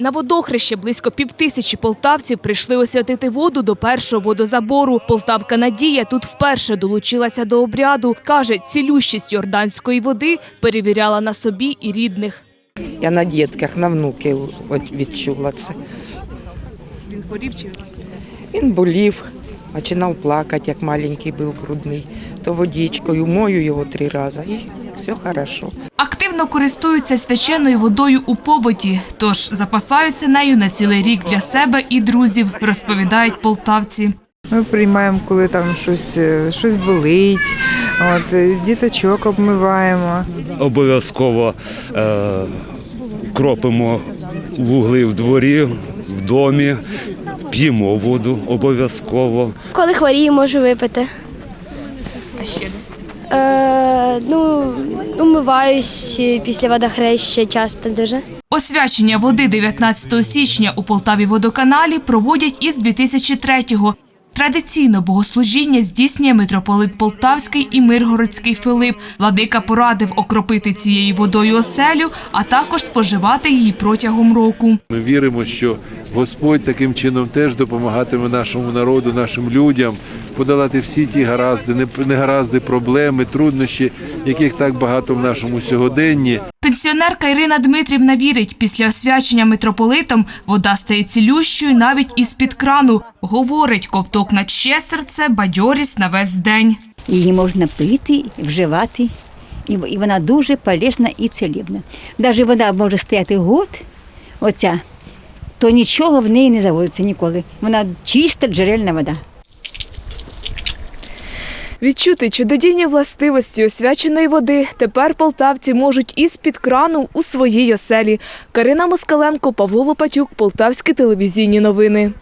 На водохреще близько півтисячі полтавців прийшли освятити воду до першого водозабору. Полтавка Надія тут вперше долучилася до обряду. Каже, цілющість йорданської води перевіряла на собі і рідних. Я на дітках, на внуків відчула це. Він хворів чи Він болів, починав плакати, як маленький був грудний. То водичкою мою його три рази і все хорошо. Активно користуються священною водою у побуті, тож запасаються нею на цілий рік для себе і друзів, розповідають полтавці. Ми приймаємо, коли там щось, е, щось болить, от, е, діточок обмиваємо. обов'язково е, кропимо вугли в дворі, в домі, п'ємо воду обов'язково. Коли хворію, можу випити. А ще Е, ну, умиваюсь після водохреща часто дуже. Освячення води 19 січня у Полтаві водоканалі проводять із 2003-го. Традиційно богослужіння здійснює митрополит Полтавський і Миргородський Филип. Владика порадив окропити цією водою оселю, а також споживати її протягом року. Ми віримо, що Господь таким чином теж допомагатиме нашому народу, нашим людям подолати всі ті гаразди, не- негаразди, проблеми, труднощі, яких так багато в нашому сьогоденні. Пенсіонерка Ірина Дмитрівна вірить, після освячення митрополитом вода стає цілющою навіть із-під крану. Говорить, ковток на ще серце, бадьорість на весь день. Її можна пити, вживати, і і вона дуже полезна і цілібна. Навіть вода може стояти год, оця, то нічого в неї не заводиться ніколи. Вона чиста джерельна вода. Відчути чудодійні властивості освяченої води тепер полтавці можуть із-під крану у своїй оселі. Карина Москаленко, Павло Лопатюк, Полтавські телевізійні новини.